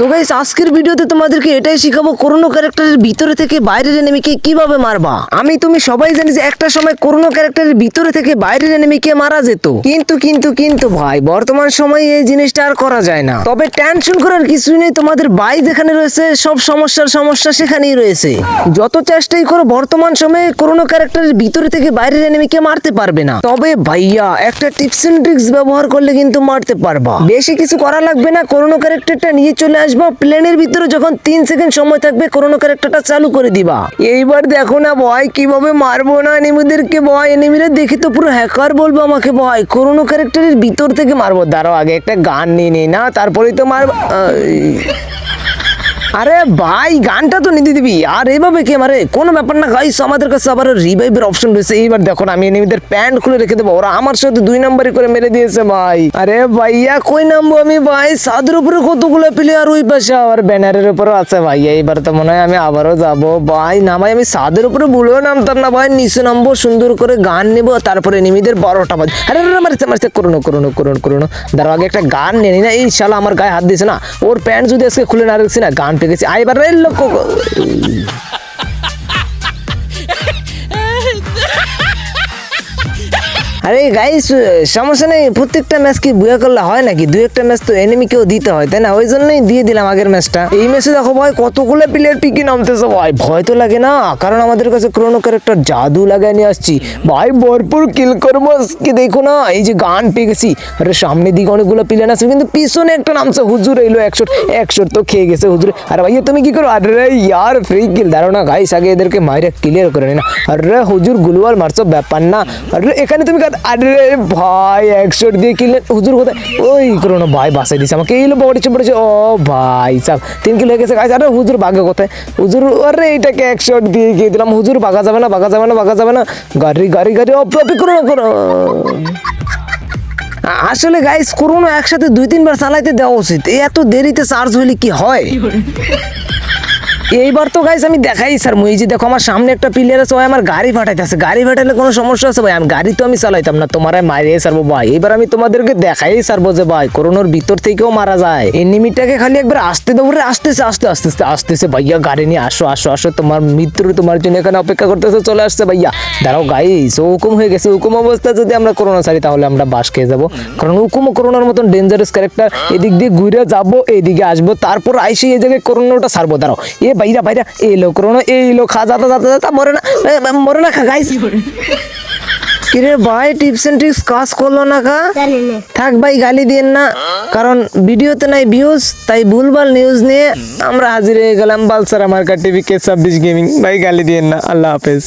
So guys আজকের ভিডিওতে তোমাদেরকে এটাই শিখাবো করোনো ক্যারেক্টারের ভিতরে থেকে বাইরের এনিমিকে কীভাবে মারবা। আমি তুমি সবাই জানি যে একটা সময় করোনো ক্যারেক্টারের ভিতরে থেকে বাইরের এনিমিকে মারা যেত। কিন্তু কিন্তু কিন্তু ভাই, বর্তমান সময়ে এই জিনিসটা আর করা যায় না। তবে টেনশন করার কিছুই নেই, তোমাদের বাই যেখানে রয়েছে, সব সমস্যার সমস্যা সেখানেই রয়েছে। যত চেষ্টাই করো, বর্তমান সময়ে করোনো ক্যারেক্টারের ভিতরে থেকে বাইরের এনিমিকে মারতে পারবে না। তবে ভাইয়া, একটা টিপস এন্ড ট্রিক্স ব্যবহার করলে কিন্তু মারতে পারবা। বেশি কিছু করা লাগবে না করোনো ক্যারেক্টারটা নিয়ে চলে আসবা প্লেনের ভিতরে যখন তিন সেকেন্ড সময় থাকবে করোনা ক্যারেক্টারটা চালু করে দিবা। এইবার দেখো না ভয়, কীভাবে মারবো না এনিমিদেরকে ভয়? এনিমিরা দেখি তো পুরো হ্যাকার বলব আমাকে ভয়। করোনা ক্যারেক্টারের ভিতর থেকে মারবো। দাঁড়াও, আগে একটা গান নিয়ে নিই না, তারপরেই তো মারবো। আরে ভাই, গানটা তো নিতে দিবি। আর এইভাবে কে মারে কোনো ব্যাপার না গাইস আমাদের কাছে আবার রিভাইভের অপশন রয়েছে। এইবার দেখো আমি এনিমিদের প্যান্ট খুলে রেখে দেবো। ওরা আমার সাথে দুই নম্বরে করে মেরে দিয়েছে ভাই। আরে ভাইয়া, কই নামবো আমি ভাই? সাদের উপরে কতগুলো প্লেয়ার ওই পাশে? আবার ব্যানারের উপরেও আছে ভাইয়া এইবার তো মনে হয় আমি আবারও যাব। ভাই নামাই আমি সাদের উপরে ভুলেও নামতাম না ভাই। নিচে নামবো, সুন্দর করে গান নেব, তারপরে এনিমিদের বারোটা বাজে। আরে মারছে মারছে। করুন করুন করুন করুন। দাঁড়াও, আগে একটা গান নিয়ে নি না। এই শালা আমার গায়ে হাত দিয়েছে না। ওর প্যান্ট যদি আজকে খুলে না রেখেছি না গান পেকেছি আইবার রে লোক আরে গাইস সমস্যা নেই, প্রত্যেকটা ম্যাচ কি বুয়া করলে হয় নাকি? দু একটা ম্যাচ তো এনিমিকেও দিতে হয়, তাই না? ওই জন্যই দিয়ে দিলাম আগের ম্যাচটা এই ম্যাচে দেখো ভাই, কতগুলো প্লেয়ার পিকি নামতেছে ভাই। ভয় তো লাগে না, কারণ আমাদের কাছে ক্রোনো ক্যারেক্টার জাদু লাগাই নিয়ে আসছি। ভাই, ভরপুর কিল করব আজকে, দেখো না? এই যে গান পেয়ে গেছি আরে সামনের দিকে অনেকগুলো প্লেয়ার আছে, কিন্তু পিছনে একটা নামছে, হুজুর এলো একশো একশো তো খেয়ে গেছে, হুজুর। আরে ভাইয়া তুমি কি করো? আরে ইয়ার ফ্রি কিল দাঁড়ো না গাইস আগে এদেরকে মাইরে ক্লিয়ার করে নি না। আরে হুজুর, গুলওয়াল মারছো, ব্যাপার না। আরে এখানে তুমি কাদ- আরে ভাই একশো দিয়ে কিলে হুজুর কোথায়? ওই করো না ভাই বাসাই দিছে আমাকে। এই লো পড়েছে পড়েছে ও ভাই সাহ তিন কিলো হয়ে গেছে গাইস আরে হুজুর বাঘে কোথায়? হুজুর, আরে এইটাকে একশো দিয়ে গিয়ে দিলাম। হুজুর, বাঘা যাবে না, বাঘা যাবে না, বাঘা যাবে না। গাড়ি গাড়ি গাড়ি অপ করো করো। আসলে গাইস করোনা একসাথে দুই, তিনবার চালাইতে দেওয়া উচিত। এত দেরিতে চার্জ হইলে কি হয়? এইবার তো গাইস আমি দেখাই স্যার মুই যে দেখো আমার সামনে একটা প্লেয়ার আছে, ওই আমার গাড়ি ফাটাইতেছে। গাড়ি ফাটাইলে কোনো সমস্যা আছে ভাই? আমি গাড়ি তো আমি চালাইতাম না, তোমার মারিয়ে সারবো ভাই। এবার আমি তোমাদেরকে দেখাই সারবো যে ভাই, করোনার ভিতর থেকেও মারা যায়। এনিমিটাকে খালি একবার আসতে রে আসতেছে, আস্তে আস্তে আস্তে, আসতেছে, ভাইয়া, গাড়ি নিয়ে আসো আসো আসো। তোমার মিত্র তোমার জন্য এখানে অপেক্ষা করতেছে, চলে আসছে, ভাইয়া। দাঁড়াও গাইস ও হুকুম হয়ে গেছে, হুকুম অবস্থা যদি আমরা করোনা ছাড়ি, তাহলে আমরা বাস খেয়ে যাব। কারণ হুকুম করোনার মতন ডেঞ্জারাস ক্যারেক্টার এদিক দিয়ে ঘুরে যাব এইদিকে আসব, তারপর আইসে এই জায়গায় করোনাটা ছাড়বো। দাঁড়াও, এ বাইরা বাইরা এই লোক রোনো এই লোক খা যাতা যাতা যাতা মরে না মরে না খা গাইস কিরে ভাই টিপস এন্ড ট্রিক্স কাজ করল না কা থাক ভাই গালি দিয়েন না। কারণ ভিডিওতে নাই ভিউজ তাই ভুলভাল নিউজ নিয়ে আমরা হাজির হয়ে গেলাম বালসারা মার্কা টিভি কে ছাব্বিশ গেমিং ভাই গালি দিয়েন না। আল্লাহ হাফেজ।